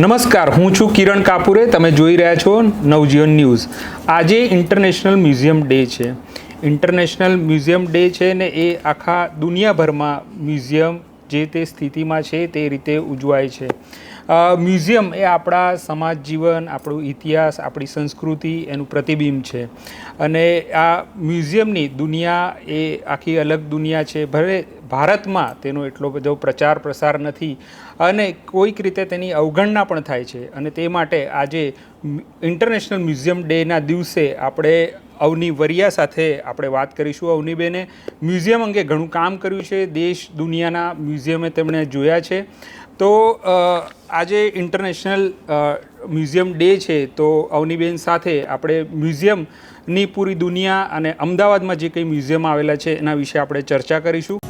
નમસ્કાર, હું છું કિરણ કાપુરે. તમે જોઈ રહ્યા છો નવજીવન ન્યૂઝ. આજે ઇન્ટરનેશનલ મ્યુઝિયમ ડે છે. ઇન્ટરનેશનલ મ્યુઝિયમ ડે છે ને એ આખા દુનિયાભરમાં મ્યુઝિયમ જે તે સ્થિતિમાં છે તે રીતે ઉજવાય છે. મ્યુઝિયમ એ આપણા સમાજ જીવન, આપણું ઇતિહાસ, આપણી સંસ્કૃતિ એનું પ્રતિબિંબ છે. અને આ મ્યુઝિયમની દુનિયા એ આખી અલગ દુનિયા છે. ભલે ભારતમાં તેનો એટલો બધો પ્રચાર પ્રસાર નથી અને કોઈક રીતે તેની અવગણના પણ થાય છે અને તે માટે આજે ઇન્ટરનેશનલ મ્યુઝિયમ ડેના દિવસે આપણે અવની વરિયા સાથે આપણે વાત કરીશું અવનીબેને. મ્યુઝિયમ અંગે ઘણું કામ કર્યું છે, દેશ દુનિયાના મ્યુઝિયમે તેમણે જોયા છે. તો આજે ઇન્ટરનેશનલ મ્યુઝિયમ ડે છે, તો અવનીબેન સાથે આપણે મ્યુઝિયમની પૂરી દુનિયા અને અમદાવાદમાં જે કંઈ મ્યુઝિયમ આવેલા છે એના વિશે આપણે ચર્ચા કરીશું.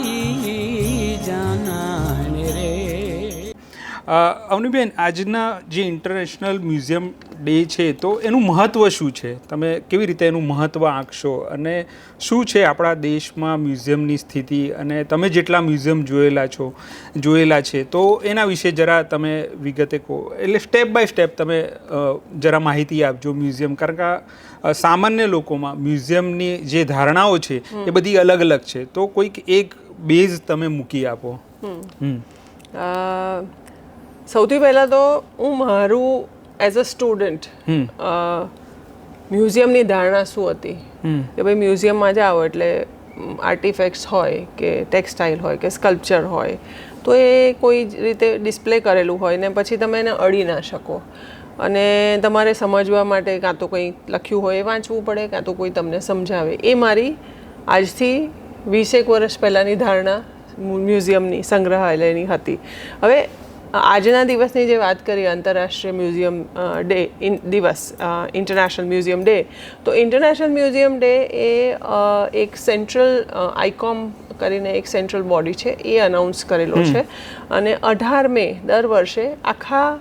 અવનીબેન આજના જે ઇન્ટરનેશનલ મ્યુઝિયમ ડે છે તો એનું મહત્ત્વ શું છે? તમે કેવી રીતે એનું મહત્ત્વ આંકશો? અને શું છે આપણા દેશમાં મ્યુઝિયમની સ્થિતિ? અને તમે જેટલા મ્યુઝિયમ જોયેલા છો જોયેલા છે તો એના વિશે જરા તમે વિગતે કહો. એટલે સ્ટેપ બાય સ્ટેપ તમે જરા માહિતી આપજો મ્યુઝિયમ. કારણ કે સામાન્ય લોકોમાં મ્યુઝિયમની જે ધારણાઓ છે એ બધી અલગ અલગ છે. તો કોઈક એક બેઝ તમે મૂકી આપો. હમ. સૌથી પહેલાં તો હું મારું એઝ અ સ્ટુડન્ટ મ્યુઝિયમની ધારણા શું હતી? કે ભાઈ મ્યુઝિયમમાં જાઓ એટલે આર્ટિફેક્ટ્સ હોય કે ટેક્સટાઇલ હોય કે સ્કલ્પચર હોય તો એ કોઈ રીતે ડિસ્પ્લે કરેલું હોય ને પછી તમે એને અડી ના શકો. અને તમારે સમજવા માટે કાં તો કંઈ લખ્યું હોય એ વાંચવું પડે કાં તો કોઈ તમને સમજાવે. એ મારી આજથી વીસેક વર્ષ પહેલાંની ધારણા મ્યુઝિયમની સંગ્રહાલયની હતી. હવે આજના દિવસની જે વાત કરીએ આંતરરાષ્ટ્રીય મ્યુઝિયમ ડે ઇન દિવસ ઇન્ટરનેશનલ મ્યુઝિયમ ડે તો ઇન્ટરનેશનલ મ્યુઝિયમ ડે એ એક સેન્ટ્રલ આઇકોમ કરીને એક સેન્ટ્રલ બોડી છે એ અનાઉન્સ કરેલો છે. અને અઢાર મે દર વર્ષે આખા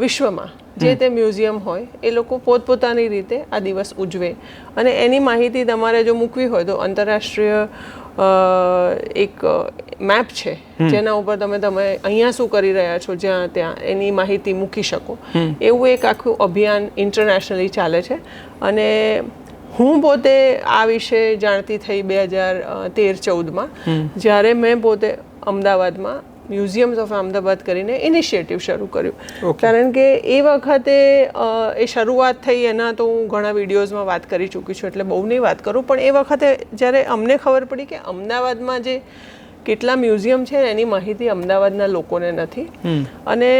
વિશ્વમાં જે તે મ્યુઝિયમ હોય એ લોકો પોતપોતાની રીતે આ દિવસ ઉજવે. અને એની માહિતી તમારે જો મૂકવી હોય તો આંતરરાષ્ટ્રીય એક મેપ છે. જેના ઉપર તમે તમે અહીંયા શું કરી રહ્યા છો જ્યાં ત્યાં એની માહિતી મૂકી શકો. એવું એક આખું અભિયાન ઇન્ટરનેશનલી ચાલે છે. અને હું પોતે આ વિશે જાણતી થઈ બે હજાર તેર ચૌદમાં. જ્યારે મેં પોતે અમદાવાદમાં મ્યુઝિયમ્સ ઓફ અમદાવાદ કરીને ઇનિશિયેટિવ શરૂ કર્યું. કારણ કે એ વખતે એ શરૂઆત થઈ એના તો હું ઘણા વિડીયોઝમાં વાત કરી ચૂકી છું એટલે બહુ નહીં વાત કરું પણ એ વખતે જ્યારે અમને ખબર પડી કે અમદાવાદમાં જે કેટલા મ્યુઝિયમ છે એની માહિતી અમદાવાદના લોકોને નથી. અને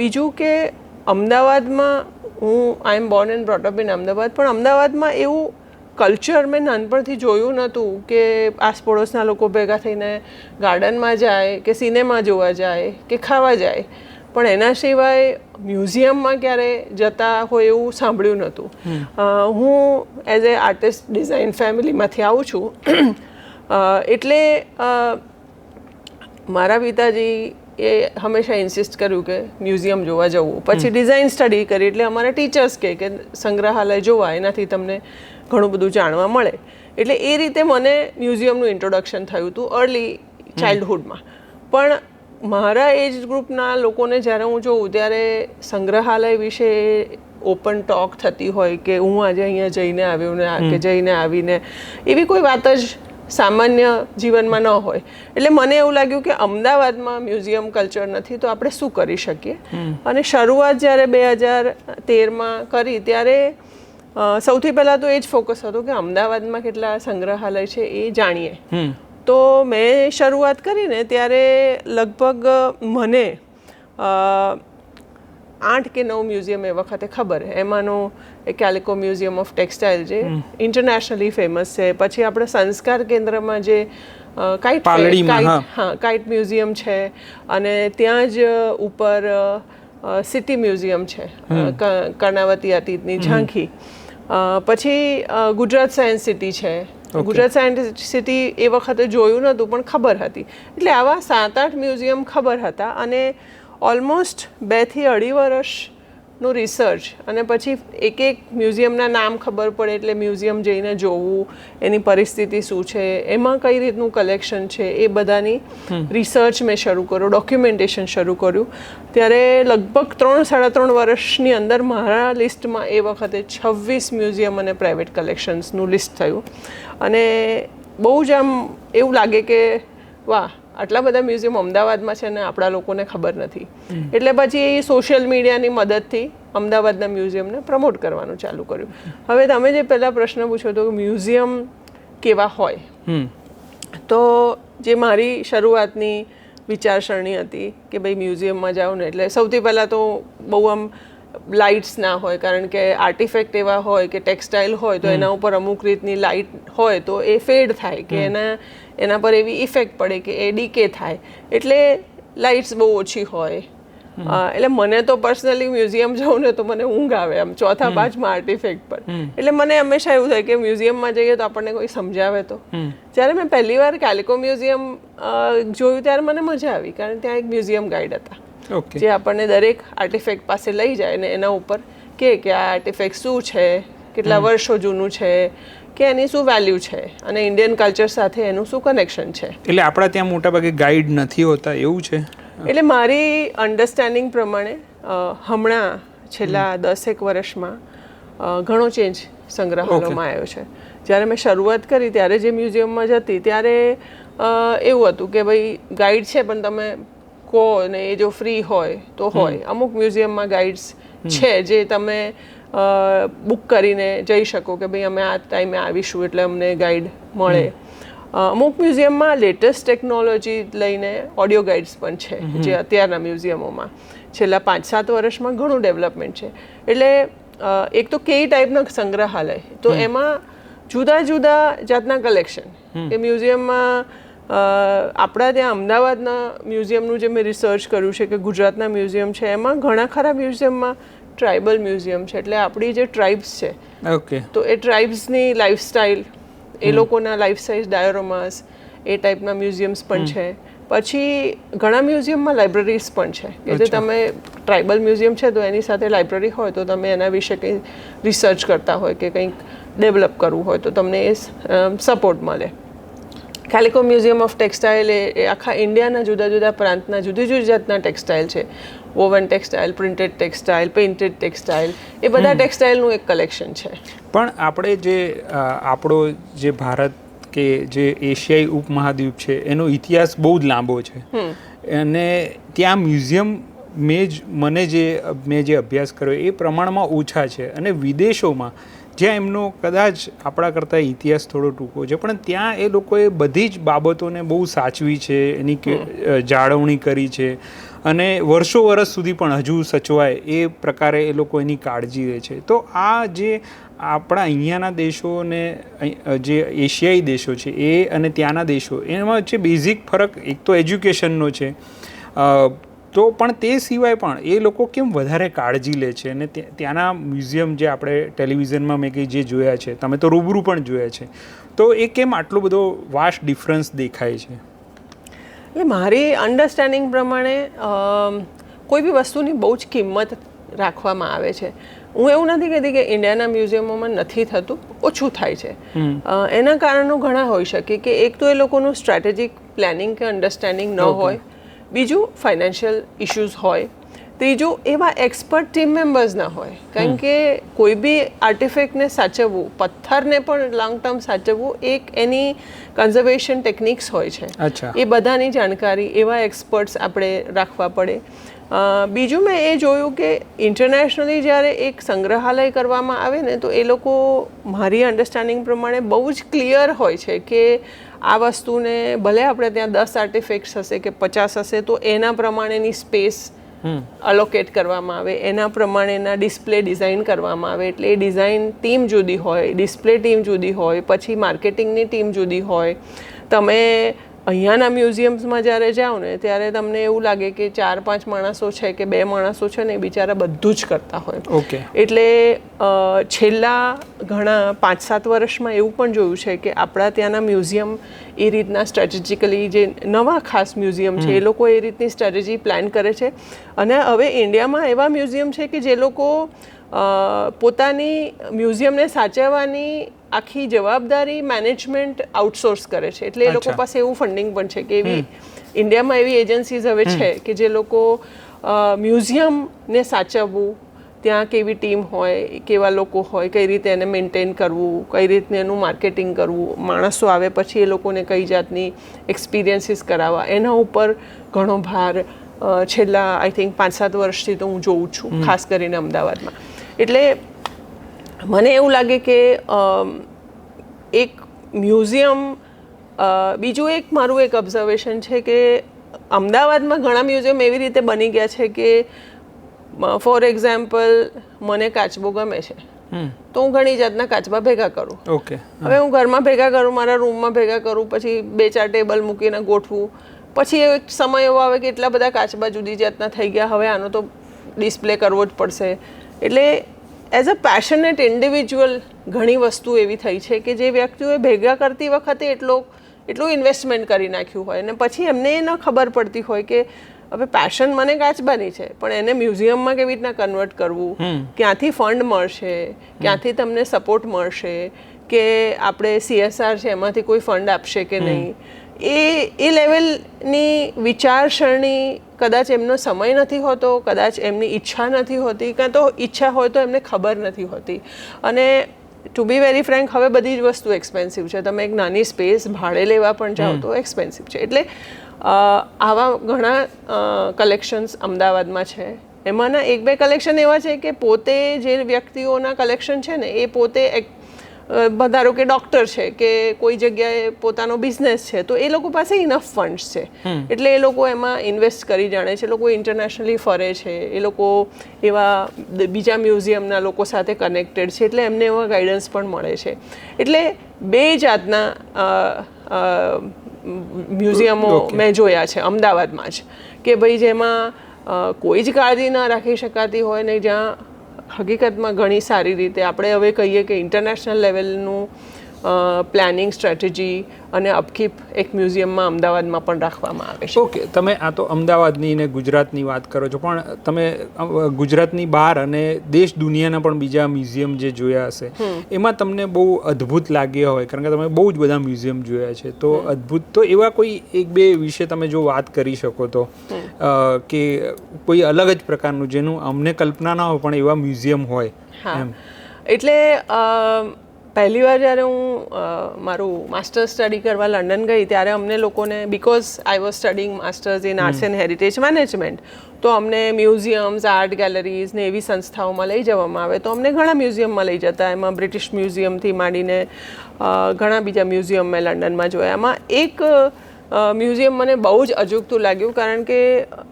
બીજું કે અમદાવાદમાં હું I am born and brought up in Ahmedabad પણ અમદાવાદમાં એવું કલ્ચર મેં નાનપણથી જોયું નહોતું કે આસપડોશના લોકો ભેગા થઈને ગાર્ડનમાં જાય કે સિનેમા જોવા જાય કે ખાવા જાય. પણ એના સિવાય મ્યુઝિયમમાં ક્યારે જતા હોય એવું સાંભળ્યું નહોતું. હું એઝ એ આર્ટિસ્ટ ડિઝાઇન ફેમિલીમાંથી આવું છું. એટલે મારા પિતાજી એ હંમેશા ઇન્સિસ્ટ કર્યું કે મ્યુઝિયમ જોવા જવું. પછી ડિઝાઇન સ્ટડી કરી એટલે અમારા ટીચર્સ કે સંગ્રહાલય જોવા એનાથી તમને ઘણું બધું જાણવા મળે. એટલે એ રીતે મને મ્યુઝિયમનું ઇન્ટ્રોડક્શન થયું હતું અર્લી ચાઇલ્ડહુડમાં. પણ મારા એજ ગ્રુપના લોકોને જ્યારે હું જોઉં ત્યારે સંગ્રહાલય વિશે ઓપન ટોક થતી હોય કે હું આજે અહીંયા જઈને આવ્યો ને કે જઈને આવીને એવી કોઈ વાત જ સામાન્ય જીવનમાં ન હોય. એટલે મને એવું લાગ્યું કે અમદાવાદમાં મ્યુઝિયમ કલ્ચર નથી તો આપણે શું કરી શકીએ? અને શરૂઆત જ્યારે બે હજાર તેરમાં કરી ત્યારે સૌથી પહેલાં તો એ જ ફોકસ હતો કે અમદાવાદમાં કેટલા સંગ્રહાલય છે એ જાણીએ. તો મેં શરૂઆત કરીને ત્યારે લગભગ મને આઠ કે નવ મ્યુઝિયમ એ વખતે ખબર એમાંનો કેલિકો મ્યુઝિયમ ઓફ ટેક્સટાઇલ જે ઇન્ટરનેશનલી ફેમસ છે. પછી આપણે સંસ્કાર કેન્દ્રમાં જે કાઇટ હા. કાઇટ મ્યુઝિયમ છે અને ત્યાં જ ઉપર સિટી મ્યુઝિયમ છે કર્ણાવતી અતીતની ઝાંખી. પછી ગુજરાત સાયન્સ સિટી છે. ગુજરાત સાયન્સ સિટી એ વખતે જોયું નહોતું પણ ખબર હતી. એટલે આવા સાત આઠ મ્યુઝિયમ ખબર હતા અને ઓલમોસ્ટ બેથી અઢી વર્ષ નું રિસર્ચ અને પછી એક એક મ્યુઝિયમના નામ ખબર પડે એટલે મ્યુઝિયમ જઈને જોવું એની પરિસ્થિતિ શું છે એમાં કઈ રીતનું કલેક્શન છે એ બધાની રિસર્ચ મેં શરૂ કર્યું ડોક્યુમેન્ટેશન શરૂ કર્યું. ત્યારે લગભગ ત્રણ સાડા ત્રણ વર્ષની અંદર મારા લિસ્ટમાં એ વખતે છવ્વીસ મ્યુઝિયમ અને પ્રાઇવેટ કલેક્શન્સનું લિસ્ટ થયું. અને બહુ જ આમ એવું લાગે કે વાહ આટલા બધા મ્યુઝિયમ અમદાવાદમાં છે ને આપણા લોકોને ખબર નથી. એટલે પછી એ સોશિયલ મીડિયાની મદદથી અમદાવાદના મ્યુઝિયમને પ્રમોટ કરવાનું ચાલુ કર્યું. હવે તમે જે પહેલાં પ્રશ્ન પૂછ્યો હતો કે મ્યુઝિયમ કેવા હોય? તો જે મારી શરૂઆતની વિચારસરણી હતી કે ભાઈ મ્યુઝિયમમાં જાઉં ને એટલે સૌથી પહેલાં તો બહુ આમ લાઇટ્સ ના હોય કારણ કે આર્ટિફેક્ટ એવા હોય કે ટેક્સટાઇલ હોય તો એના ઉપર અમુક રીતની લાઇટ હોય તો એ ફેડ થાય કે એના એના પર એવી ઇફેક્ટ પડે કે એ ડીકે થાય. એટલે લાઇટ્સ બહુ ઓછી હોય. એટલે મને તો પર્સનલી મ્યુઝિયમ જાઉં ને તો મને ઊંઘ આવે આમ ચોથા પાંચમાં આર્ટિફેક્ટ પર. એટલે મને હંમેશા એવું થાય કે મ્યુઝિયમમાં જઈએ તો આપણને કોઈ સમજાવે તો. જ્યારે મેં પહેલી વાર કેલિકો મ્યુઝિયમ જોયું ત્યારે મને મજા આવી કારણ ત્યાં એક મ્યુઝિયમ ગાઈડ હતા. જે આપણને દરેક આર્ટિફેક્ટ પાસે લઈ જાય ને એના ઉપર કે કે આ આર્ટિફેક્ટ શું છે કેટલા વર્ષો જૂનું છે કે એની શું વેલ્યુ છે અને ઇન્ડિયન કલ્ચર સાથે એનું શું કનેક્શન છે. એટલે આપણા ત્યાં મોટાભાગે ગાઈડ નથી હોતા એવું છે? એટલે મારી અન્ડરસ્ટેન્ડિંગ પ્રમાણે હમણાં છેલ્લા દસેક વર્ષમાં ઘણો ચેન્જ સંગ્રહાલયમાં આવ્યો છે. જ્યારે મેં શરૂઆત કરી ત્યારે જે મ્યુઝિયમમાં જતી ત્યારે એવું હતું કે ભાઈ ગાઈડ છે પણ તમે કહો ને એ જો ફ્રી હોય તો હોય. અમુક મ્યુઝિયમમાં ગાઈડ્સ છે જે તમે બુક કરીને જઈ શકો કે ભાઈ અમે આ ટાઈમે આવીશું એટલે અમને ગાઈડ મળે. અમુક મ્યુઝિયમમાં લેટેસ્ટ ટેકનોલોજી લઈને ઓડિયો ગાઈડ્સ પણ છે જે અત્યારના મ્યુઝિયમોમાં. છેલ્લા પાંચ સાત વર્ષમાં ઘણું ડેવલપમેન્ટ છે. એટલે એક તો કેવી ટાઈપના સંગ્રહાલય? તો એમાં જુદા જુદા જાતના કલેક્શન એ મ્યુઝિયમમાં આપણા ત્યાં અમદાવાદના મ્યુઝિયમનું જે મેં રિસર્ચ કર્યું છે કે ગુજરાતના મ્યુઝિયમ છે એમાં ઘણા ખરા મ્યુઝિયમમાં ટ્રાઇબલ મ્યુઝિયમ છે. એટલે આપણી જે ટ્રાઇબ્સ છે ઓકે. તો એ ટ્રાઇબ્સની લાઈફસ્ટાઈલ એ લોકોના લાઈફ સાઇઝ ડાયોરોમાસ એ ટાઈપના મ્યુઝિયમ્સ પણ છે. પછી ઘણા મ્યુઝિયમમાં લાઇબ્રેરીઝ પણ છે કે જે તમે ટ્રાઇબલ મ્યુઝિયમ છે તો એની સાથે લાઇબ્રેરી હોય તો તમે એના વિશે કંઈ રિસર્ચ કરતા હોય કે કંઈક ડેવલપ કરવું હોય તો તમને એ સપોર્ટ મળે. કેલિકો મ્યુઝિયમ ઓફ ટેક્સટાઇલ એ આખા ઇન્ડિયાના જુદા જુદા પ્રાંતના જુદી જુદી જાતના ટેક્સટાઇલ છે. Woven textile printed textile painted textile એ બધા ટેક્સટાઇલનું એક કલેક્શન છે. પણ આપણે જે આપણો જે ભારત કે જે એશિયાઈ ઉપમહાદ્વીપ છે એનો ઇતિહાસ બહુ જ લાંબો છે. અને ત્યાં મ્યુઝિયમ મેં જ મને જે મેં જે અભ્યાસ કર્યો એ પ્રમાણમાં ઓછા છે. અને વિદેશોમાં જ્યાં એમનો કદાચ આપણા કરતાં ઇતિહાસ થોડો ટૂંકો છે પણ ત્યાં એ લોકોએ બધી જ બાબતોને બહુ સાચવી છે એની જાળવણી કરી છે. અને વર્ષો વર્ષ સુધી પણ હજુ સચવાય એ પ્રકારે એ લોકો એની કાળજી લે છે. તો આ જે આપણા અહીંયાના દેશો ને જે એશિયાઈ દેશો છે એ અને ત્યાંના દેશો એમાં જે બેઝિક ફરક એક તો એજ્યુકેશનનો છે. તો પણ તે સિવાય પણ એ લોકો કેમ વધારે કાળજી લે છે? અને ત્યાંના મ્યુઝિયમ જે આપણે ટેલિવિઝનમાં મેં કંઈ જે જોયા છે તમે તો રૂબરૂ પણ જોયા છે. તો એ કેમ આટલો બધો વાસ્ટ ડિફરન્સ દેખાય છે? એટલે મારી અન્ડરસ્ટેન્ડિંગ પ્રમાણે કોઈ બી વસ્તુની બહુ જ કિંમત રાખવામાં આવે છે. હું એવું નથી કહેતી કે ઇન્ડિયાના મ્યુઝિયમોમાં નથી થતું ઓછું થાય છે. એના કારણો ઘણા હોઈ શકે કે એક તો એ લોકોનું સ્ટ્રેટેજિક પ્લાનિંગ કે અન્ડરસ્ટેન્ડિંગ ન હોય બીજું ફાઇનાન્શિયલ ઇશ્યુઝ હોય ત્રીજું એવા એક્સપર્ટ ટીમ મેમ્બર્સ ના હોય. કારણ કે કોઈ બી આર્ટિફેક્ટને સાચવવું પથ્થરને પણ લોંગ ટર્મ સાચવવું એક એની કન્ઝર્વેશન ટેકનિક્સ હોય છે. એ બધાની જાણકારી એવા એક્સપર્ટ્સ આપણે રાખવા પડે. બીજું મેં એ જોયું કે ઇન્ટરનેશનલી જ્યારે એક સંગ્રહાલય કરવામાં આવે ને તો એ લોકો મારી અન્ડરસ્ટેન્ડિંગ પ્રમાણે બહુ જ ક્લિયર હોય છે કે આ વસ્તુને ભલે આપણે ત્યાં દસ આર્ટિફેક્ટ્સ હશે કે પચાસ હશે તો એના પ્રમાણેની સ્પેસ અલોકેટ કરવામાં આવે એના પ્રમાણેના ડિસ્પ્લે ડિઝાઇન કરવામાં આવે. એટલે એ ડિઝાઇન ટીમ જુદી હોય ડિસ્પ્લે ટીમ જુદી હોય પછી માર્કેટિંગની ટીમ જુદી હોય. તમે અહીંયાના મ્યુઝિયમ્સમાં જ્યારે જાઓ ને ત્યારે તમને એવું લાગે કે ચાર પાંચ માણસો છે કે બે માણસો છે ને એ બિચારા બધું જ કરતા હોય. ઓકે. એટલે છેલ્લા ઘણા પાંચ સાત વર્ષમાં એવું પણ જોયું છે કે આપણા ત્યાંના મ્યુઝિયમ એ રીતના સ્ટ્રેટેજિકલી જે નવા ખાસ મ્યુઝિયમ છે એ લોકો એ રીતની સ્ટ્રેટેજી પ્લાન કરે છે. અને હવે ઇન્ડિયામાં એવા મ્યુઝિયમ છે કે જે લોકો પોતાની મ્યુઝિયમને સાચવવાની આખી જવાબદારી મેનેજમેન્ટ આઉટસોર્સ કરે છે. એટલે એ લોકો પાસે એવું ફંડિંગ પણ છે કે એવી ઇન્ડિયામાં એવી એજન્સીઝ હવે છે કે જે લોકો મ્યુઝિયમને સાચવવું ત્યાં કેવી ટીમ હોય કેવા લોકો હોય કઈ રીતે એને મેન્ટેન કરવું કઈ રીતને એનું માર્કેટિંગ કરવું માણસો આવે પછી એ લોકોને કઈ જાતની એક્સપિરિયન્સીસ કરાવવા. એના ઉપર ઘણો ભાર છેલ્લા આઈ થિંક પાંચ સાત વર્ષથી તો હું જોઉં છું ખાસ કરીને અમદાવાદમાં. એટલે મને એવું લાગે કે એક મ્યુઝિયમ બીજું એક મારું એક ઓબ્ઝર્વેશન છે કે અમદાવાદમાં ઘણા મ્યુઝિયમ એવી રીતે બની ગયા છે કે ફોર એક્ઝામ્પલ મને કાચબો ગમે છે. તો હું ઘણી જાતના કાચબા ભેગા કરું. ઓકે. હવે હું ઘરમાં ભેગા કરું મારા રૂમમાં ભેગા કરું પછી બે ચાર ટેબલ મૂકીને ગોઠવું. પછી એક સમય એવો આવે કે એટલા બધા કાચબા જુદી જાતના થઈ ગયા હવે આનો તો ડિસ્પ્લે કરવો જ પડશે. એટલે એઝ અ પેશનેટ ઇન્ડિવિજ્યુઅલ ઘણી વસ્તુ એવી થઈ છે કે જે વ્યક્તિઓએ ભેગા કરતી વખતે એટલો એટલું ઇન્વેસ્ટમેન્ટ કરી નાખ્યું હોય. અને પછી એમને એ ન ખબર પડતી હોય કે હવે પેશન મને કાચબાની છે? પણ એને મ્યુઝિયમમાં કેવી રીતના કન્વર્ટ કરવું? ક્યાંથી ફંડ મળશે? ક્યાંથી તમને સપોર્ટ મળશે? કે આપણે સીએસઆર છે એમાંથી કોઈ ફંડ આપશે કે નહીં? એ એ લેવલની વિચારસરણી કદાચ એમનો સમય નથી હોતો કદાચ એમની ઈચ્છા નથી હોતી કાં તો ઈચ્છા હોય તો એમને ખબર નથી હોતી. અને ટુ બી વેરી ફ્રેન્ક હવે બધી જ વસ્તુ એક્સપેન્સિવ છે. તમે એક નાની સ્પેસ ભાડે લેવા પણ જાઓ તો એક્સપેન્સિવ છે. એટલે આવા ઘણા કલેક્શન્સ અમદાવાદમાં છે. એમાંના એક બે કલેક્શન એવા છે કે પોતે જે વ્યક્તિઓના કલેક્શન છે ને એ પોતે એક ધારો કે ડૉક્ટર છે કે કોઈ જગ્યાએ પોતાનો બિઝનેસ છે તો એ લોકો પાસે ઇનફ ફંડ્સ છે. એટલે એ લોકો એમાં ઇન્વેસ્ટ કરી જાણે છે લોકો ઇન્ટરનેશનલી ફરે છે એ લોકો એવા બીજા મ્યુઝિયમના લોકો સાથે કનેક્ટેડ છે એટલે એમને એવા ગાઈડન્સ પણ મળે છે. એટલે બે જાતના મ્યુઝિયમો મેં જોયા છે અમદાવાદમાં જ. કે ભાઈ જેમાં કોઈ જ કાળજી ન રાખી શકાતી હોય ને જ્યાં હકીકતમાં ઘણી સારી રીતે. આપણે હવે કહીએ કે ઇન્ટરનેશનલ લેવલનું પ્લાનિંગ સ્ટ્રેટેજી અને અપકીપ એક મ્યુઝિયમમાં અમદાવાદમાં પણ રાખવામાં આવે છે. ઓકે તમે આ તો અમદાવાદની ને ગુજરાતની વાત કરો છો પણ તમે ગુજરાતની બહાર અને દેશ દુનિયાના પણ બીજા મ્યુઝિયમ જે જોયા હશે એમાં તમને બહુ અદ્ભુત લાગ્યા હોય કારણ કે તમે બહુ જ બધા મ્યુઝિયમ જોયા છે. તો અદ્ભુત તો એવા કોઈ એક બે વિશે તમે જો વાત કરી શકો તો કે કોઈ અલગ જ પ્રકારનું જેનું અમને કલ્પના ના હોય પણ એવા મ્યુઝિયમ હોય એમ. એટલે પહેલી વાર જ્યારે હું મારું માસ્ટર સ્ટડી કરવા લંડન ગઈ ત્યારે અમને લોકોને because I was studying masters in arts and heritage management તો અમને મ્યુઝિયમ્સ આર્ટ ગેલેરીઝ ને એવી સંસ્થાઓમાં લઈ જવામાં આવે. તો અમને ઘણા મ્યુઝિયમમાં લઈ જતા. એમાં બ્રિટિશ મ્યુઝિયમથી માંડીને ઘણા બીજા મ્યુઝિયમ મેં લંડનમાં જોયા. એમાં એક મ્યુઝિયમ મને બહુ જ અજુગતું લાગ્યું કારણ કે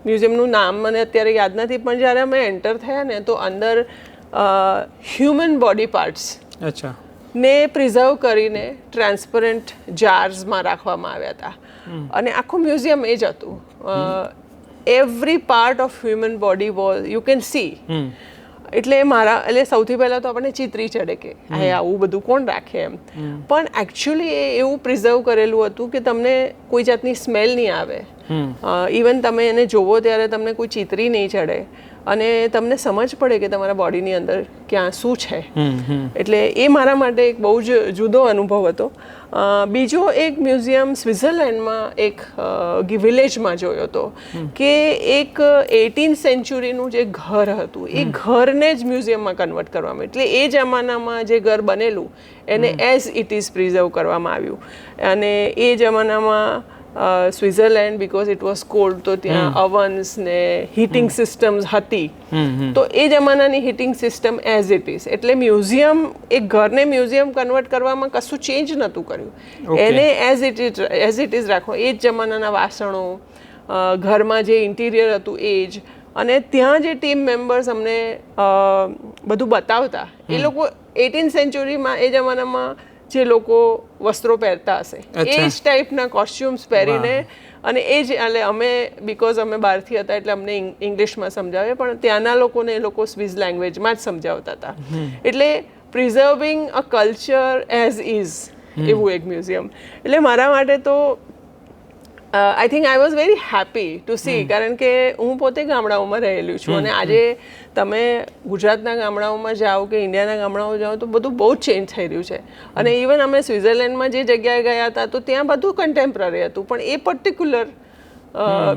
મ્યુઝિયમનું નામ મને અત્યારે યાદ નથી પણ જ્યારે અમે એન્ટર થયા ને તો અંદર હ્યુમન બોડી પાર્ટ્સ અચ્છા. ને પ્રિઝર્વ કરીને ટ્રાન્સપરન્ટ જાર્સમાં રાખવામાં આવ્યા હતા. અને આખું મ્યુઝિયમ એ જ હતું. Every part of human body was you can see એટલે મારા એટલે સૌથી પહેલાં તો આપણને ચિત્રી ચડે કે હે આવું બધું કોણ રાખે? એમ. પણ એકચ્યુઅલી એ એવું પ્રિઝર્વ કરેલું હતું કે તમને કોઈ જાતની સ્મેલ નહીં આવે. ઇવન તમે એને જોવો ત્યારે તમને કોઈ ચિતરી નહીં ચડે. અને તમને સમજ પડે કે તમારા બોડીની અંદર ક્યાં શું છે. એટલે એ મારા માટે એક બહુ જ જુદો અનુભવ હતો. બીજો એક મ્યુઝિયમ સ્વિટ્ઝરલેન્ડમાં એક વિલેજમાં જોયો હતો કે એક એટીન સેન્ચુરીનું જે ઘર હતું એ ઘરને જ મ્યુઝિયમમાં કન્વર્ટ કરવામાં એટલે એ જમાનામાં જે ઘર બનેલું એને એઝ ઇટ ઇઝ પ્રિઝર્વ કરવામાં આવ્યું. અને એ જમાનામાં Switzerland because it was cold તો ત્યાં અવન્સ ને હીટિંગ સિસ્ટમ્સ હતી. તો એ જમાનાની heating system as it is એટલે મ્યુઝિયમ એ ઘરને મ્યુઝિયમ કન્વર્ટ કરવામાં કશું ચેન્જ નહોતું કર્યું. એને as it is as it is રાખો. એ જ જમાનાના વાસણો ઘરમાં જે ઇન્ટિરિયર હતું એ જ. અને ત્યાં જે ટીમ મેમ્બર્સ અમને બધું બતાવતા. એ લોકો એટીન સેન્ચુરીમાં એ જમાનામાં જે લોકો વસ્ત્રો પહેરતા હશે. એ જ ટાઈપના કોસ્ચ્યુમ્સ પહેરીને અને એ જ એટલે અમે બિકોઝ અમે બહારથી હતા એટલે અમને ઇંગ્લિશમાં સમજાવે પણ ત્યાંના લોકોને એ લોકો સ્વિઝ લેંગ્વેજમાં જ સમજાવતા હતા. એટલે preserving a culture as is એવું એક મ્યુઝિયમ એટલે મારા માટે તો I think I was very happy to see કારણ કે હું પોતે ગામડાઓમાં રહેલી છું અને આજે તમે ગુજરાતના ગામડાઓમાં જાઓ કે ઇન્ડિયાના ગામડાઓ જાઓ તો બધું બહુ જ ચેન્જ થઈ રહ્યું છે. અને ઇવન અમે સ્વિટ્ઝરલેન્ડમાં જે જગ્યાએ ગયા હતા તો ત્યાં બધું કન્ટેમ્પરરી હતું પણ એ પર્ટિક્યુલર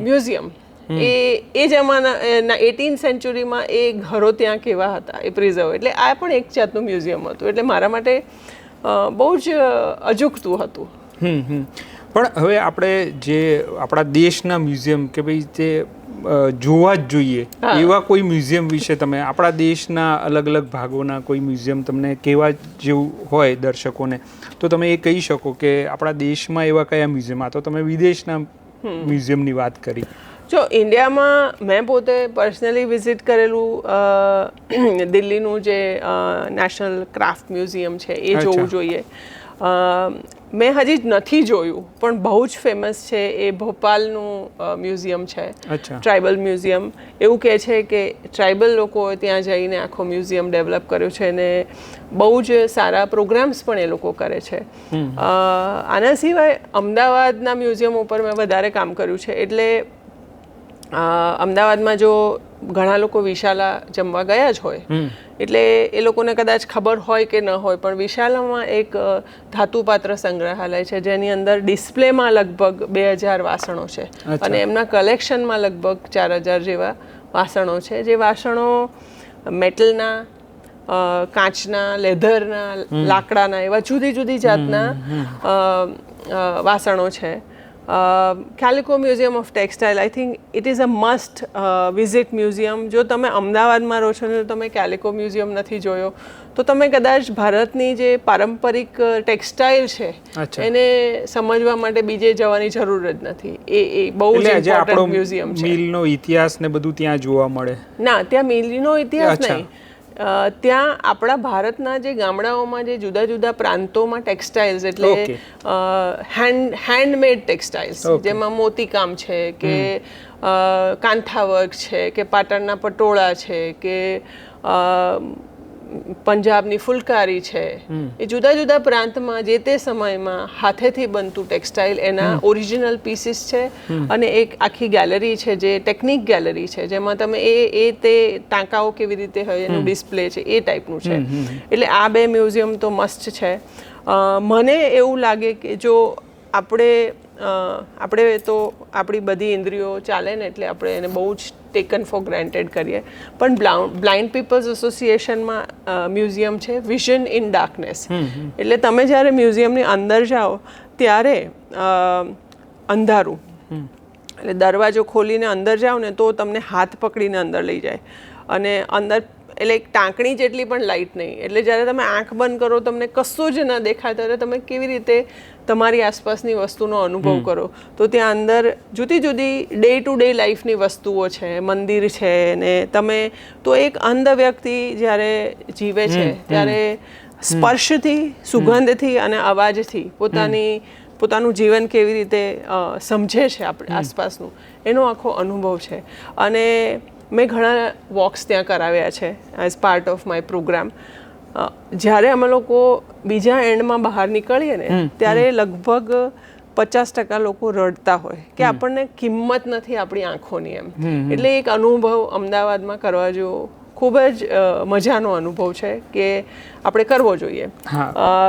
મ્યુઝિયમ એ એ જમાના એટીન સેન્ચુરીમાં એ ઘરો ત્યાં કેવા હતા એ પ્રિઝર્વ એટલે આ પણ એક જાતનું મ્યુઝિયમ હતું. એટલે મારા માટે બહુ જ અજુકતું હતું. પણ હવે આપણે જે આપણા દેશના મ્યુઝિયમ કે ભાઈ જે જોવા જ જોઈએ. એવા કોઈ મ્યુઝિયમ વિશે તમે આપણા દેશના અલગ અલગ ભાગોના કોઈ મ્યુઝિયમ તમને કેવા જેવું હોય દર્શકોને તો તમે એ કહી શકો કે આપણા દેશમાં એવા કયા મ્યુઝિયમ આ. તો તમે વિદેશના મ્યુઝિયમની વાત કરી. જો ઇન્ડિયામાં મેં પોતે પર્સનલી વિઝિટ કરેલું દિલ્હીનું જે નેશનલ ક્રાફ્ટ મ્યુઝિયમ છે એ જોવું જોઈએ. મેં હજી નથી જોયું પણ બહુ જ ફેમસ છે એ ભોપાલનું મ્યુઝિયમ છે. ટ્રાઇબલ મ્યુઝિયમ એવું કહે છે કે ટ્રાઇબલ લોકોએ ત્યાં જઈને આખો મ્યુઝિયમ ડેવલપ કર્યું છે અને બહુ જ સારા પ્રોગ્રામ્સ પણ એ લોકો કરે છે. આના સિવાય અમદાવાદના મ્યુઝિયમ ઉપર મેં વધારે કામ કર્યું છે. એટલે અમદાવાદમાં જો ઘણા લોકો વિશાલા જમવા ગયા જ હોય. એટલે એ લોકોને કદાચ ખબર હોય કે ન હોય પણ વિશાલામાં એક ધાતુપાત્ર સંગ્રહાલય છે જેની અંદર ડિસ્પ્લેમાં લગભગ બે હજાર વાસણો છે. અને એમના કલેક્શનમાં લગભગ ચાર હજાર જેવા વાસણો છે. જે વાસણો મેટલના કાચના લેધરના લાકડાના એવા જુદી જુદી જાતના વાસણો છે. Calico museum of textile I think it is a must visit museum જો તમે અમદાવાદમાં રહો છો ને તમે કેલિકો મ્યુઝિયમ નથી જોયો તો તમે કદાચ ભારતની જે પારંપરિક ટેક્સટાઇલ છે એને સમજવા માટે બીજે જવાની જરૂર જ નથી. એ એ બહુ જ ઇમ્પોર્ટન્ટ મ્યુઝિયમ છે. મિલનો ઇતિહાસ ને બધું ત્યાં જોવા મળે. ના ત્યાં મિલનો ઇતિહાસ નહીં. ત્યાં આપણા ભારતના જે ગામડાઓમાં જે જુદા જુદા પ્રાંતોમાં ટેક્સટાઇલ્સ એટલે. હેન્ડ હેન્ડમેડ ટેક્સટાઇલ્સ જેમાં મોતીકામ છે કે અ, કાંથા વર્ક છે કે પાટણના પટોળા છે કે પંજાબની ફુલકારી છે એ જુદા જુદા પ્રાંતમાં જે તે સમયમાં હાથેથી બનતું ટેક્સટાઇલ એના ઓરિજિનલ પીસીસ છે અને એક આખી ગેલેરી છે જે ટેકનિક ગેલેરી છે જેમાં તમે એ એ તે ટાંકાઓ કેવી રીતે હોય એનું ડિસ્પ્લે છે એ ટાઈપનું છે. એટલે આ બે મ્યુઝિયમ તો મસ્ત છે. મને એવું લાગે કે જો આપણે આપણે તો આપણી બધી ઇન્દ્રિયો ચાલે ને એટલે આપણે એને બહુ જ ટેકન ફોર ગ્રાન્ટેડ કરીએ. પણ બ્લાઇન્ડ પીપલ્સ એસોસિએશનમાં મ્યુઝિયમ છે વિઝન ઇન ડાર્કનેસ એટલે તમે જ્યારે મ્યુઝિયમની અંદર જાઓ ત્યારે અ, અંધારું. એટલે દરવાજો ખોલીને અંદર જાઓ ને તો તમને હાથ પકડીને અંદર લઈ જાય. અને અંદર એટલે એક ટાંકણી જેટલી પણ લાઇટ નહીં. એટલે જ્યારે તમે આંખ બંધ કરો તમને કશું જ ન દેખાય ત્યારે તમે કેવી રીતે તમારી આસપાસની વસ્તુનો અનુભવ કરો? તો ત્યાં અંદર જુદી જુદી ડે ટુ ડે લાઈફની વસ્તુઓ છે મંદિર છે ને તમે તો એક અંધ વ્યક્તિ જ્યારે જીવે છે ત્યારે સ્પર્શથી સુગંધથી અને અવાજથી પોતાની પોતાનું જીવન કેવી રીતે સમજે છે આપણે આસપાસનું એનો આખો અનુભવ છે. અને મેં ઘણા વોક્સ ત્યાં કરાવ્યા છે as part of my programme જ્યારે અમે લોકો બીજા એન્ડમાં બહાર નીકળીએ ને ત્યારે લગભગ પચાસ ટકા લોકો રડતા હોય કે આપણને કિંમત નથી આપણી આંખોની એમ. એટલે એક અનુભવ અમદાવાદમાં કરવા જેવો ખૂબ જ મજાનો અનુભવ છે કે આપણે કરવો જોઈએ.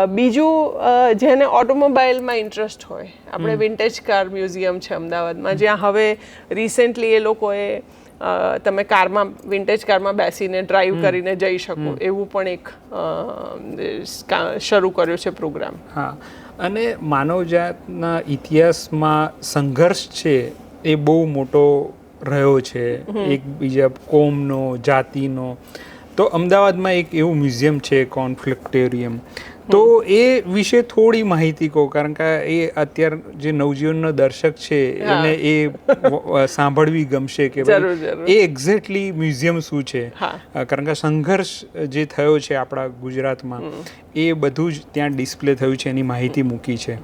બીજું જેને ઓટોમોબાઈલમાં ઇન્ટરેસ્ટ હોય આપણે વિન્ટેજ કાર મ્યુઝિયમ છે અમદાવાદમાં જ્યાં હવે રિસેન્ટલી એ લોકોએ તમે કારમાં વિન્ટેજ કારમાં બેસીને ડ્રાઈવ કરીને જઈ શકો. એવું પણ એક શરૂ કર્યો છે પ્રોગ્રામ હા. અને માનવજાતના ઇતિહાસમાં સંઘર્ષ છે એ બહુ મોટો રહ્યો છે. એકબીજા કોમનો જાતિનો. તો અમદાવાદમાં એક એવું મ્યુઝિયમ છે કોન્ફ્લિક્ટેરિયમ. તો એ વિશે થોડી માહિતી કહો કારણ કે એ અત્યાર જે નવજીવનનો દર્શક છે એને એ સાંભળવી ગમશે કે એ એક્ઝેક્ટલી મ્યુઝિયમ શું છે? કારણ કે સંઘર્ષ જે થયો છે આપણા ગુજરાતમાં એ બધું જ ત્યાં ડિસ્પ્લે થયું છે એની માહિતી મૂકી છે.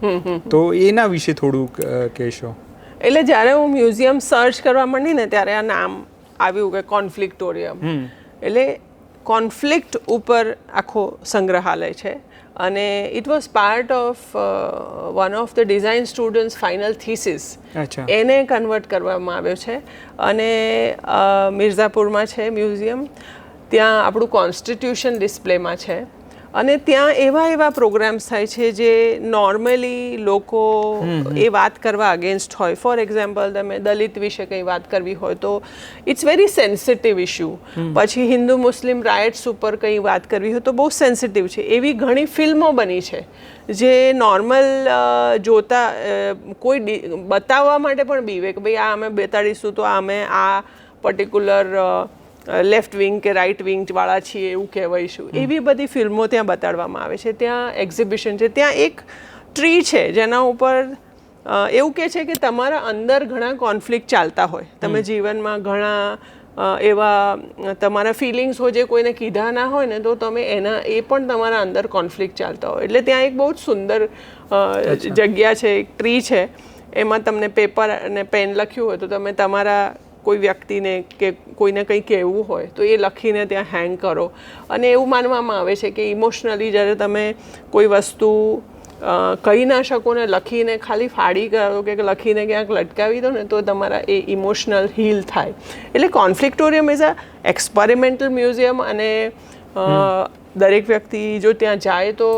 તો એના વિશે થોડુંક કહેશો. એટલે જ્યારે હું મ્યુઝિયમ સર્ચ કરવા માંડી ને ત્યારે આ નામ આવ્યું કે કોન્ફ્લિક્ટોરિયમ એટલે કોન્ફ્લિક્ટ ઉપર આખો સંગ્રહાલય છે. અને it was part of one of the design students final thesis એને કન્વર્ટ કરવામાં આવ્યો છે. અને મિર્ઝાપુરમાં છે મ્યુઝિયમ. ત્યાં આપણું કોન્સ્ટિટ્યુશન ડિસ્પ્લેમાં છે. અને ત્યાં એવા એવા પ્રોગ્રામ્સ થાય છે જે નોર્મલી લોકો એ વાત કરવા અગેન્સ્ટ હોય. ફોર એક્ઝામ્પલ તમે દલિત વિશે કંઈ વાત કરવી હોય તો ઇટ્સ વેરી સેન્સિટિવ ઇશ્યુ પછી હિન્દુ મુસ્લિમ રાઇટ્સ ઉપર કંઈ વાત કરવી હોય તો બહુ સેન્સિટિવ છે. એવી ઘણી ફિલ્મો બની છે જે નોર્મલ જોતા કોઈ બતાવવા માટે પણ બીવે કે ભાઈ આ અમે બેતાડીશું તો અમે આ પર્ટિક્યુલર લેફ્ટ વિંગ કે રાઇટ વિંગ વાળા છીએ એવું કહેવાઈશું એવી બધી ફિલ્મો ત્યાં બતાડવામાં આવે છે. ત્યાં એક્ઝિબિશન છે. ત્યાં એક ટ્રી છે જેના ઉપર એવું કહે છે કે તમારા અંદર ઘણા કોન્ફ્લિક્ટ ચાલતા હોય. તમે જીવનમાં ઘણા એવા તમારા ફિલિંગ્સ હોય જે કોઈને કીધા ના હોય ને તો તમે એના એ પણ તમારા અંદર કોન્ફ્લિક્ટ ચાલતા હોય. એટલે ત્યાં એક બહુ જ સુંદર જગ્યા છે. એક ટ્રી છે. એમાં તમને પેપર અને પેન લખ્યું હોય તો તમે તમારા કોઈ વ્યક્તિને કે કોઈને કંઈ કહેવું હોય તો એ લખીને ત્યાં હેંગ કરો. અને એવું માનવામાં આવે છે કે ઇમોશનલી જ્યારે તમે કોઈ વસ્તુ કહી ના શકો ને લખીને ખાલી ફાડી કરો કે લખીને ક્યાંક લટકાવી દો ને તો તમારા એ ઇમોશનલ હીલ થાય. એટલે Conflictorium is a experimental museum અને દરેક વ્યક્તિ જો ત્યાં જાય તો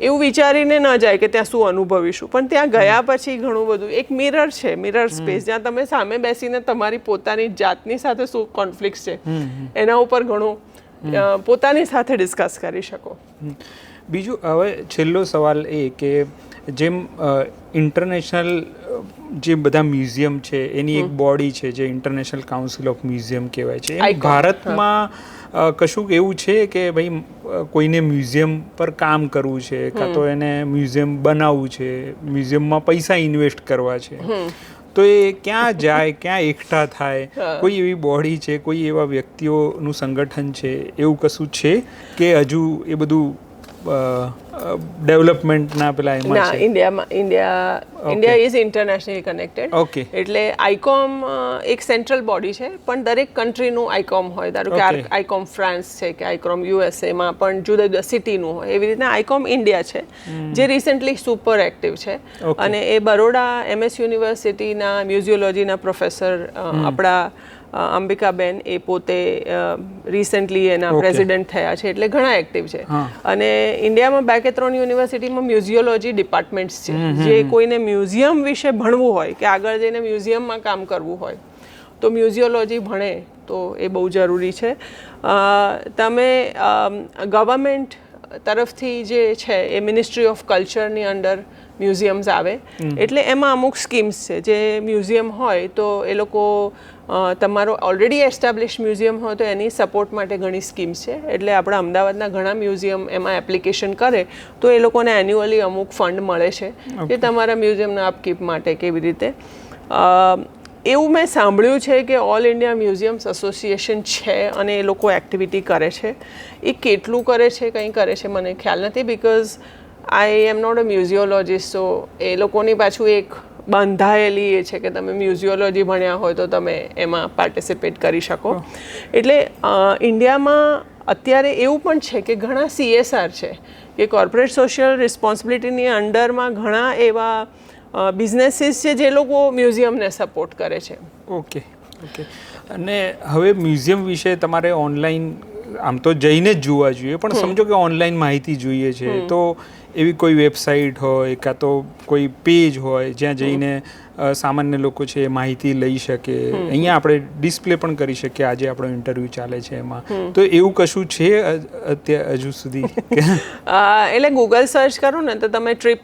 એવું વિચારીને ન જાય કે ત્યાં શું અનુભવીશું. પણ ત્યાં ગયા પછી ઘણું બધું એક મિરર છે મિરર સ્પેસ જ્યાં તમે સામે બેસીને તમારી પોતાની જાતની સાથે શું કોન્ફ્લિક્ટ છે એના ઉપર ઘણું પોતાની સાથે ડિસ્કસ કરી શકો. બીજું હવે છેલ્લો સવાલ એ કે જેમ ઇન્ટરનેશનલ જે બધા મ્યુઝિયમ છે એની એક બોડી છે જે ઇન્ટરનેશનલ કાઉન્સિલ ઓફ મ્યુઝિયમ કહેવાય છે ભારતમાં કશુંક એવું છે કે ભાઈ કોઈને મ્યુઝિયમ પર કામ કરવું છે કાં તો એને મ્યુઝિયમ બનાવવું છે મ્યુઝિયમમાં પૈસા ઇન્વેસ્ટ કરવા છે તો એ ક્યાં જાય ક્યાં એકઠા થાય કોઈ એવી બોડી છે કોઈ એવા વ્યક્તિઓનું સંગઠન છે એવું કશું છે કે હજુ એ બધું ડેવલપમેન્ટના પેલા એમાં ના ઇન્ડિયામાં India India is internationally connected okay એટલે આઈકોમ એક સેન્ટ્રલ બોડી છે પણ દરેક કન્ટ્રીનું આઈકોમ હોય. ધારો કે આઈકોમ ફ્રાન્સ છે કે આઈકોમ યુએસએમાં પણ જુદા જુદા સિટીનું હોય. એવી રીતના આઈકોમ ઇન્ડિયા છે જે રિસેન્ટલી સુપર એક્ટિવ છે. અને એ બરોડા એમએસ યુનિવર્સિટીના મ્યુઝિયોલોજીના પ્રોફેસર આપણા અંબિકાબેન એ પોતે રિસેન્ટલી એના પ્રેસિડેન્ટ થયા છે એટલે ઘણા એક્ટિવ છે. અને ઇન્ડિયામાં બે કે ત્રણ યુનિવર્સિટીમાં મ્યુઝિયોલોજી ડિપાર્ટમેન્ટ્સ છે. જે કોઈને મ્યુઝિયમ વિશે ભણવું હોય કે આગળ જઈને મ્યુઝિયમમાં કામ કરવું હોય તો મ્યુઝિયોલોજી ભણે તો એ બહુ જરૂરી છે. તમે ગવર્મેન્ટ તરફથી જે છે એ મિનિસ્ટ્રી ઓફ કલ્ચરની અંડર મ્યુઝિયમ્સ આવે. એટલે એમાં અમુક સ્કીમ્સ છે. જે મ્યુઝિયમ હોય તો એ લોકો તમારો ઓલરેડી એસ્ટાબ્લિશ મ્યુઝિયમ હોય તો એની સપોર્ટ માટે ઘણી સ્કીમ્સ છે. એટલે આપણા અમદાવાદના ઘણા મ્યુઝિયમ એમાં એપ્લિકેશન કરે તો એ લોકોને એન્યુઅલી અમુક ફંડ મળે છે. કે તમારા મ્યુઝિયમના અપકીપ માટે કેવી રીતે. એવું મેં સાંભળ્યું છે કે ઓલ ઇન્ડિયા મ્યુઝિયમ્સ એસોસિએશન છે અને એ લોકો એક્ટિવિટી કરે છે. એ કેટલું કરે છે કંઈ કરે છે મને ખ્યાલ નથી because I am not a મ્યુઝિયોલોજીસ્ટ સો એ લોકોની પાછું એક બંધાયેલી એ છે કે તમે મ્યુઝિયોલોજી ભણ્યા હોય તો તમે એમાં પાર્ટિસિપેટ કરી શકો. એટલે ઇન્ડિયામાં અત્યારે એવું પણ છે કે ઘણા સીએસઆર છે કે કોર્પોરેટ સોશિયલ રિસ્પોન્સિબિલિટીની અંડરમાં ઘણા એવા બિઝનેસીસ છે જે લોકો મ્યુઝિયમને સપોર્ટ કરે છે. Okay okay. અને હવે મ્યુઝિયમ વિશે તમારે ઓનલાઈન આમ તો જઈને જ જોવા જોઈએ પણ સમજો કે ઓનલાઈન માહિતી જોઈએ છે તો એવી કોઈ વેબસાઇટ હોય કાં તો કોઈ પેજ હોય જ્યાં જઈને સામાન્ય લોકો છે એ માહિતી લઈ શકે. અહીંયા આપણે ડિસ્પ્લે પણ કરી શકીએ આજે આપણો ઇન્ટરવ્યૂ ચાલે છે એમાં. તો એવું કશું છે અત્યારે હજુ સુધી? એટલે ગૂગલ સર્ચ કરો ને તો તમે ટ્રીપ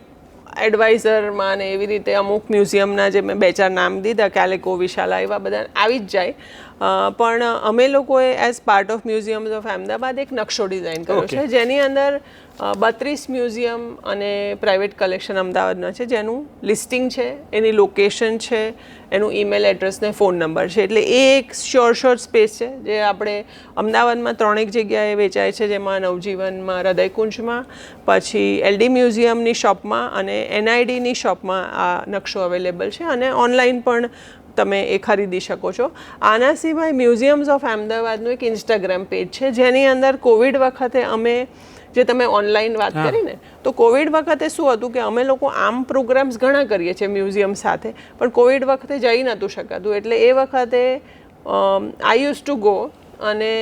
એડવાઇઝરમાં ને એવી રીતે અમુક મ્યુઝિયમના જે મેં બે ચાર નામ દીધા કાલે વિશાલા એવા બધા આવી જ જાય. પણ અમે લોકોએ as part of museums of Ahmedabad એક નકશો ડિઝાઇન કર્યો. છે જેની અંદર બત્રીસ મ્યુઝિયમ અને પ્રાઇવેટ કલેક્શન અમદાવાદના છે જેનું લિસ્ટિંગ છે એની લોકેશન છે એનું ઈમેલ એડ્રેસ ને ફોન નંબર છે એટલે એ એક શ્યોર શ્યોર સ્પેસ છે જે આપણે અમદાવાદમાં ત્રણેક જગ્યાએ વેચાય છે જેમાં નવજીવનમાં હૃદયકુંજમાં પછી એલડી મ્યુઝિયમની શોપમાં અને એનઆઈડીની શોપમાં આ નકશો અવેલેબલ છે અને ઓનલાઈન પણ તમે એ ખરીદી શકો છો આના સિવાય મ્યુઝિયમ્સ ઓફ અમદાવાદનું એક ઇન્સ્ટાગ્રામ પેજ છે જેની અંદર કોવિડ વખતે અમે જે તમે ઓનલાઈન વાત. કરી ને તો કોવિડ વખતે શું હતું કે અમે લોકો આમ પ્રોગ્રામ્સ ઘણા કરીએ છીએ મ્યુઝિયમ સાથે પણ કોવિડ વખતે જઈ નહોતું શકાતું એટલે એ વખતે આઈ યુઝ ટુ ગો અને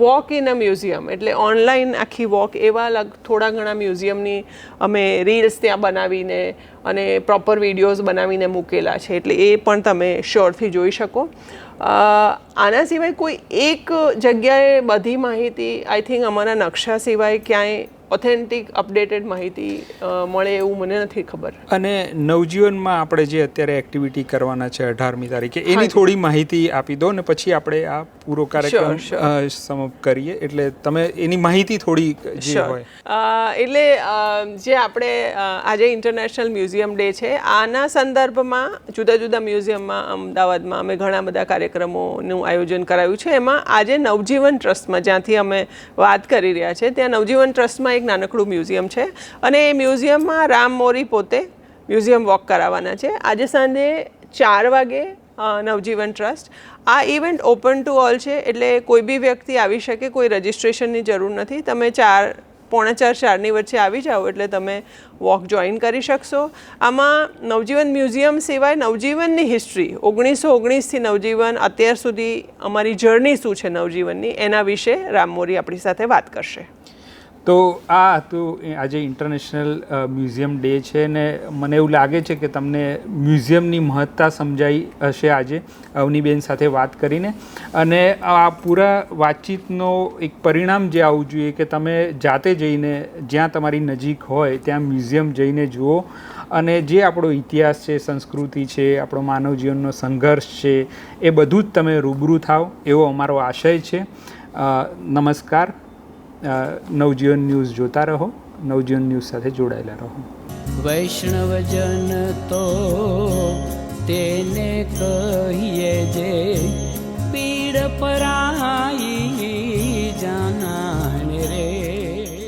વોક ઇન અ મ્યુઝિયમ એટલે ઓનલાઈન આખી વોક એવા થોડા ઘણા મ્યુઝિયમની અમે રીલ્સ ત્યાં બનાવીને અને પ્રોપર વિડીયોઝ બનાવીને મૂકેલા છે, એટલે એ પણ તમે શ્યોરથી જોઈ શકો. આના સિવાય કોઈ એક જગ્યાએ બધી માહિતી આઈ થિંક અમારા નકશા સિવાય ક્યાંય ઓથેન્ટિક અપડેટેડ માહિતી મળે એવું મને નથી ખબર. અને નવજીવનમાં આપણે જે અત્યારે એક્ટિવિટી કરવાના છે અઢારમી તારીખે એની થોડી માહિતી આપી દો ને પછી આપણે આ પૂરો કાર્યક્રમ સમાપ્ત કરીએ. એટલે તમે એની માહિતી થોડી જે હોય. એટલે જે આપણે આજે ઇન્ટરનેશનલ મ્યુઝિયમ ડે છે આના સંદર્ભમાં જુદા જુદા મ્યુઝિયમમાં અમદાવાદમાં અમે ઘણા બધા કાર્યક્રમોનું આયોજન કરાયું છે. એમાં આજે નવજીવન ટ્રસ્ટમાં જ્યાંથી અમે વાત કરી રહ્યા છે ત્યાં નવજીવન ટ્રસ્ટમાં એક નાનકડું મ્યુઝિયમ છે અને એ મ્યુઝિયમમાં રામ મોરી પોતે મ્યુઝિયમ વોક કરાવવાના છે. આજે સાંજે ચાર વાગે નવજીવન ટ્રસ્ટ. આ ઇવેન્ટ ઓપન ટુ ઓલ છે એટલે કોઈ બી વ્યક્તિ આવી શકે, કોઈ રજિસ્ટ્રેશનની જરૂર નથી. તમે ચાર, પોણા ચાર ચારની વચ્ચે આવી જાઓ એટલે તમે વોક જોઈન કરી શકશો. આમાં નવજીવન મ્યુઝિયમ સિવાય નવજીવનની હિસ્ટ્રી, ઓગણીસો ઓગણીસથી નવજીવન અત્યાર સુધી અમારી જર્ની શું છે નવજીવનની, એના વિશે રામ મોરી આપણી સાથે વાત કરશે. તો આ હતું આજે ઇન્ટરનેશનલ મ્યુઝિયમ ડે છે ને મને એવું લાગે છે કે તમને મ્યુઝિયમની મહત્તા સમજાઈ હશે આજે, અવનીબેન સાથે વાત કરીને. અને આ પૂરા વાતચીતનો એક પરિણામ જે આવવું જોઈએ કે તમે જાતે જઈને જ્યાં તમારી નજીક હોય ત્યાં મ્યુઝિયમ જઈને જુઓ. અને જે આપણો ઇતિહાસ છે, સંસ્કૃતિ છે, આપણો માનવ જીવનનો સંઘર્ષ છે, એ બધું જ તમે રૂબરૂ થાવ એવો અમારો આશય છે. નમસ્કાર. નવજીવન ન્યૂઝ જોતા રહો, નવજીવન ન્યૂઝ સાથે જોડાયેલા રહો. વૈષ્ણવજન તો તેને કહીએ જે પીડ પરાઈ જાના